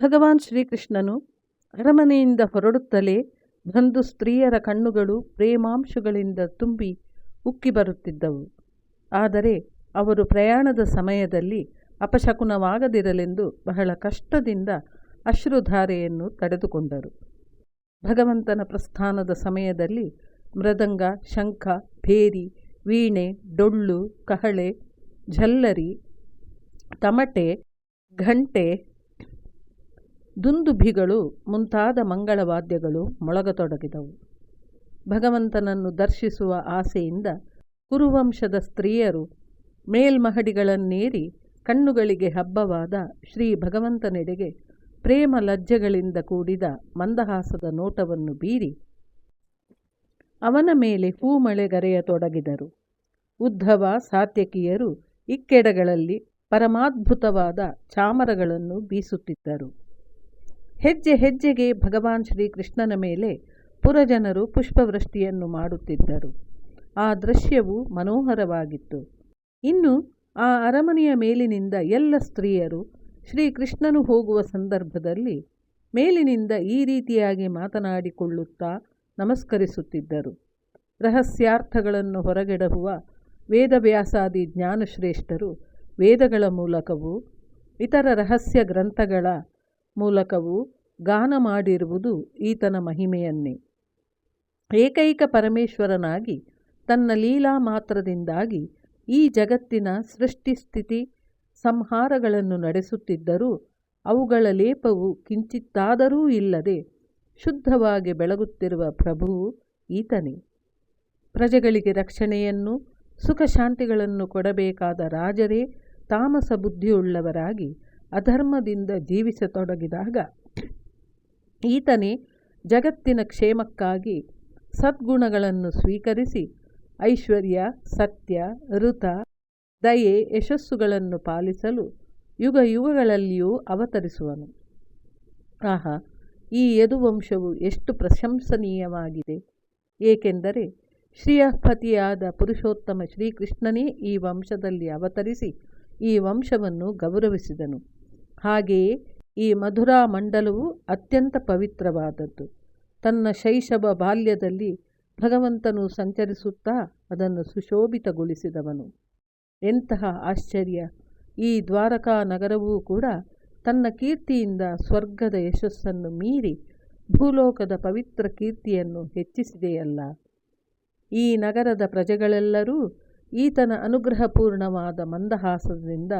ಭಗವಾನ್ ಶ್ರೀಕೃಷ್ಣನು ಅರಮನೆಯಿಂದ ಹೊರಡುತ್ತಲೇ ಬಂದು ಸ್ತ್ರೀಯರ ಕಣ್ಣುಗಳು ಪ್ರೇಮಾಂಶಗಳಿಂದ ತುಂಬಿ ಉಕ್ಕಿ ಬರುತ್ತಿದ್ದವು. ಆದರೆ ಅವರು ಪ್ರಯಾಣದ ಸಮಯದಲ್ಲಿ ಅಪಶಕುನವಾಗದಿರಲೆಂದು ಬಹಳ ಕಷ್ಟದಿಂದ ಅಶ್ರುಧಾರೆಯನ್ನು ತಡೆದುಕೊಂಡರು. ಭಗವಂತನ ಪ್ರಸ್ಥಾನದ ಸಮಯದಲ್ಲಿ ಮೃದಂಗ, ಶಂಖ, ಭೇರಿ, ವೀಣೆ, ಡೊಳ್ಳು, ಕಹಳೆ, ಝಲ್ಲರಿ, ತಮಟೆ, ಘಂಟೆ ದುಂದುಭಿಗಳು ಮುಂತಾದ ಮಂಗಳವಾದ್ಯಗಳು ಮೊಳಗತೊಡಗಿದವು. ಭಗವಂತನನ್ನು ದರ್ಶಿಸುವ ಆಸೆಯಿಂದ ಕುರುವಂಶದ ಸ್ತ್ರೀಯರು ಮೇಲ್ಮಹಡಿಗಳನ್ನೇರಿ ಕಣ್ಣುಗಳಿಗೆ ಹಬ್ಬವಾದ ಶ್ರೀ ಭಗವಂತನೆಡೆಗೆ ಪ್ರೇಮ ಲಜ್ಜೆಗಳಿಂದ ಕೂಡಿದ ಮಂದಹಾಸದ ನೋಟವನ್ನು ಬೀರಿ ಅವನ ಮೇಲೆ ಹೂಮಳೆಗರೆಯತೊಡಗಿದರು ಉದ್ಧವ, ಸಾತ್ಯಕಿಯರು ಇಕ್ಕೆಡಗಳಲ್ಲಿ ಪರಮಾದ್ಭುತವಾದ ಚಾಮರಗಳನ್ನು ಬೀಸುತ್ತಿದ್ದರು. ಹೆಜ್ಜೆ ಹೆಜ್ಜೆಗೆ ಭಗವಾನ್ ಶ್ರೀಕೃಷ್ಣನ ಮೇಲೆ ಪುರಜನರು ಪುಷ್ಪವೃಷ್ಟಿಯನ್ನು ಮಾಡುತ್ತಿದ್ದರು. ಆ ದೃಶ್ಯವು ಮನೋಹರವಾಗಿತ್ತು. ಇನ್ನು ಆ ಅರಮನೆಯ ಮೇಲಿನಿಂದ ಎಲ್ಲ ಸ್ತ್ರೀಯರು ಶ್ರೀಕೃಷ್ಣನು ಹೋಗುವ ಸಂದರ್ಭದಲ್ಲಿ ಮೇಲಿನಿಂದ ಈ ರೀತಿಯಾಗಿ ಮಾತನಾಡಿಕೊಳ್ಳುತ್ತಾ ನಮಸ್ಕರಿಸುತ್ತಿದ್ದರು. ರಹಸ್ಯಾರ್ಥಗಳನ್ನು ಹೊರಗೆಡಹುವ ವೇದವ್ಯಾಸಾದಿ ಜ್ಞಾನಶ್ರೇಷ್ಠರು ವೇದಗಳ ಮೂಲಕವೂ, ಇತರ ರಹಸ್ಯ ಗ್ರಂಥಗಳ ಮೂಲಕವೂ ಗಾನ ಮಾಡಿರುವುದು ಈತನ ಮಹಿಮೆಯನ್ನೇ. ಏಕೈಕ ಪರಮೇಶ್ವರನಾಗಿ, ತನ್ನ ಲೀಲಾ ಮಾತ್ರದಿಂದಾಗಿ ಈ ಜಗತ್ತಿನ ಸೃಷ್ಟಿ ಸ್ಥಿತಿ, ಸಂಹಾರಗಳನ್ನು ನಡೆಸುತ್ತಿದ್ದರೂ ಅವುಗಳ ಲೇಪವು ಕಿಂಚಿತ್ತಾದರೂ ಇಲ್ಲದೆ ಶುದ್ಧವಾಗಿ ಬೆಳಗುತ್ತಿರುವ ಪ್ರಭುವು ಈತನೇ. ಪ್ರಜೆಗಳಿಗೆ ರಕ್ಷಣೆಯನ್ನು, ಸುಖ ಶಾಂತಿಗಳನ್ನು ಕೊಡಬೇಕಾದ ರಾಜರೇ ತಾಮಸ ಬುದ್ಧಿಯುಳ್ಳವರಾಗಿ ಅಧರ್ಮದಿಂದ ಜೀವಿಸತೊಡಗಿದಾಗ ಈತನೇ ಜಗತ್ತಿನ ಕ್ಷೇಮಕ್ಕಾಗಿ ಸದ್ಗುಣಗಳನ್ನು ಸ್ವೀಕರಿಸಿ ಐಶ್ವರ್ಯ, ಸತ್ಯ, ಋತ, ದಯೆ, ಯಶಸ್ಸುಗಳನ್ನು ಪಾಲಿಸಲು ಯುಗ ಯುಗಗಳಲ್ಲಿಯೂ ಅವತರಿಸುವನು. ಆಹಾ, ಈ ಯದುವಂಶವು ಎಷ್ಟು ಪ್ರಶಂಸನೀಯವಾಗಿದೆ. ಏಕೆಂದರೆ ಶ್ರೀಯಪತಿಯಾದ ಪುರುಷೋತ್ತಮ ಶ್ರೀಕೃಷ್ಣನೇ ಈ ವಂಶದಲ್ಲಿ ಅವತರಿಸಿ ಈ ವಂಶವನ್ನು ಗೌರವಿಸಿದನು. ಹಾಗೆಯೇ ಈ ಮಧುರಾ ಮಂಡಲವು ಅತ್ಯಂತ ಪವಿತ್ರವಾದದ್ದು. ತನ್ನ ಶೈಶವ ಬಾಲ್ಯದಲ್ಲಿ ಭಗವಂತನು ಸಂಚರಿಸುತ್ತಾ ಅದನ್ನು ಸುಶೋಭಿತಗೊಳಿಸಿದವನು. ಎಂತಹ ಆಶ್ಚರ್ಯ! ಈ ದ್ವಾರಕಾ ನಗರವೂ ಕೂಡ ತನ್ನ ಕೀರ್ತಿಯಿಂದ ಸ್ವರ್ಗದ ಯಶಸ್ಸನ್ನು ಮೀರಿ ಭೂಲೋಕದ ಪವಿತ್ರ ಕೀರ್ತಿಯನ್ನು ಹೆಚ್ಚಿಸಿದೆಯಲ್ಲ. ಈ ನಗರದ ಪ್ರಜೆಗಳೆಲ್ಲರೂ ಈತನ ಅನುಗ್ರಹಪೂರ್ಣವಾದ ಮಂದಹಾಸದಿಂದ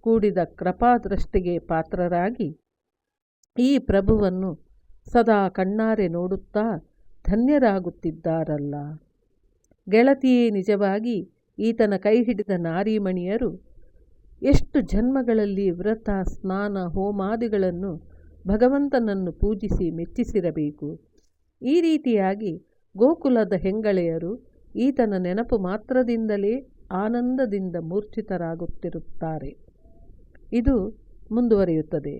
ಕೂಡಿದ ಕೃಪಾದೃಷ್ಟಿಗೆ ಪಾತ್ರರಾಗಿ ಈ ಪ್ರಭುವನ್ನು ಸದಾ ಕಣ್ಣಾರೆ ನೋಡುತ್ತಾ ಧನ್ಯರಾಗುತ್ತಿದ್ದಾರಲ್ಲ. ಗೆಳತಿಯೇ, ನಿಜವಾಗಿ ಈತನ ಕೈ ಹಿಡಿದ ನಾರೀಮಣಿಯರು ಎಷ್ಟು ಜನ್ಮಗಳಲ್ಲಿ ವ್ರತ, ಸ್ನಾನ, ಹೋಮಾದಿಗಳನ್ನು ಭಗವಂತನನ್ನು ಪೂಜಿಸಿ ಮೆಚ್ಚಿಸಿರಬೇಕು. ಈ ರೀತಿಯಾಗಿ ಗೋಕುಲದ ಹೆಂಗಳೆಯರು ಈತನ ನೆನಪು ಮಾತ್ರದಿಂದಲೇ ಆನಂದದಿಂದ ಮೂರ್ಛಿತರಾಗುತ್ತಿರುತ್ತಾರೆ. ಇದು ಮುಂದುವರಿಯುತ್ತದೆ.